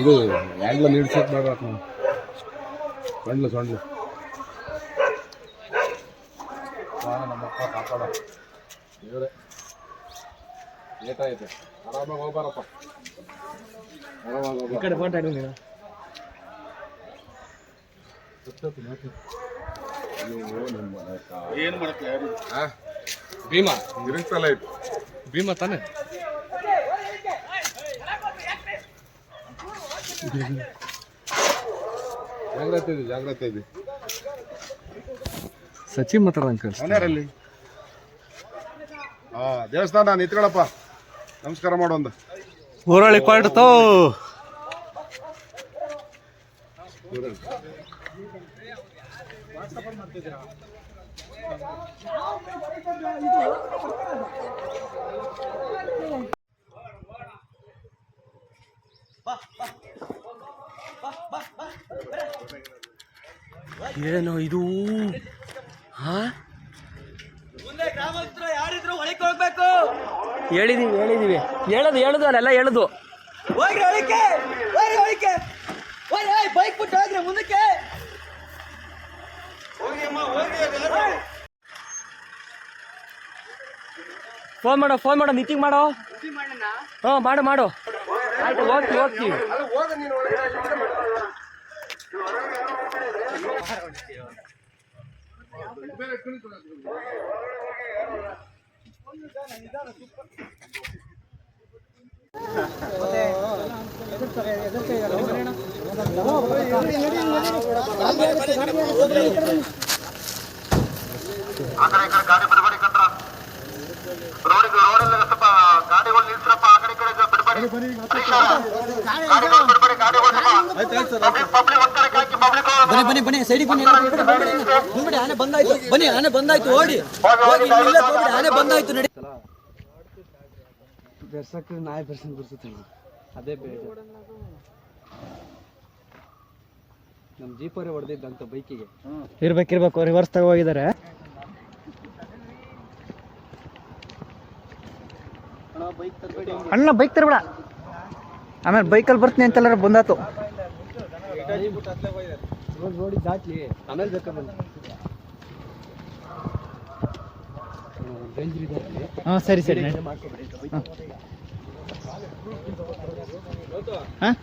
ಇದು ಯಾಂಗ್ಲ ನಿಲ್ಸಕ್ ಮಾಡ್ಬೇಕು ನಾವು. ಸೊಂಡ್ಲು ಸೊಂಡ್ಲು. ನಮ್ಮಪ್ಪ ಕಾಪಾಡ. ದೇವ್ರೆ ಲೇಟ್ ಆಯ್ತು ಆರಾಮಾಗಿ ಹೋಗ್ಬಾರಪ್ಪ. ಆರಾಮಾಗಿ ಕಡೆ ಫೋಟೋ ಇಡು ನೀನು ಏನು ಮಾಡಕ್ಕೆ ಯಾರು? ಭೀಮಾ? ಇರುತ್ತಲ್ಲ ಇದು ಭೀಮಾ ತಾನೆ? ಜಾಗ್ರತೆ ಇದೆ ಜಾಗ್ರತೆ ಇದೆ. ಸಚಿನ್ ಮಾತಾಡ ಅಂಕಲ್ ಮನೆಯವರಲ್ಲಿ? ಹಾ ದೇವಸ್ಥಾನ ನಿಂತ್ಕೊಳಪ್ಪ. ನಮಸ್ಕಾರ ಮಾಡು ಒಂದು ಊರೊಳಗೆ ಕೊಡ್ತೋ ಏನೋ ಇದು? ಹಾ ಹೇಳಿದೀವಿ ಹೇಳಿದೀವಿ. ಹೇಳೋದು ಹೇಳುದು ಅಲ್ಲೆಲ್ಲ ಹೇಳುದು. ಹೋಗ್ರಿ ಒಳಕ್ಕೆ ಹೋಗ್ರಿ ಒಳಕ್ಕೆ ಹೋಗ್ರಿ ಏಯ್ ಬೈಕ್ ಬಿಟ್ಟು ಹೋಗ್ರಿ ಮುಂದಕ್ಕೆ. ಫೋನ್ ಮಾಡೋ ಫೋನ್ ಮಾಡೋ ಮೀಟಿಂಗ್ ಮಾಡೋ. ಹ್ಞೂ ಮಾಡು ಮಾಡು ಆಯ್ತು ಹೋಗ್ತೀವಿ ಹೋಗ್ತೀವಿ. ಆ ಕಡೆ ಈ ಕಡೆ ಬನ್ನಿ ಬನ್ನಿ ಬನ್ನಿ ಸೈಡಿಗೆ ಬನ್ನಿ ಬಂದ್ಬಿಡಿ ಆನೆ ಬಂದಾಯ್ತು. ಬನ್ನಿ ಆನೆ ಬಂದಾಯ್ತು ಓಡಿ. ಆನೆ ಬಂದಾಯ್ತು ನಡಿ. ಬೆರ್ಸಕ್ಕೆ ನಾಯಿ ಬೆರ್ಸನ್ ಬಿಡ್ಸುತ್ತೆ ಅದೇ ನಮ್ ನಮ್ಮ ಜೀಪರೇ ಹೊಡೆದಿದ್ದಂತ ಬೈಕಿಗೆ. ಇರ್ಬೇಕಿರ್ಬೇಕು ಇರ್ಬೇಕು ರಿವರ್ಸ್ ತಗೋ ಹೋಗಿದ್ದಾರೆ. ಅಣ್ಣ ಬೈಕ್ ತರಬೇಡ. ಆಮೇಲೆ ಬೈಕಲ್ಲಿ ಬರ್ತೀನಿ ಅಂತೆಲ್ಲರೂ ಬಂದಾತು. ನೋಡಿ ದಾಟ್ಲಿ ಆಮೇಲೆ ಬೇಕಾ ಹಾಂ ಸರಿ ಸರಿ. ಹಾಂ.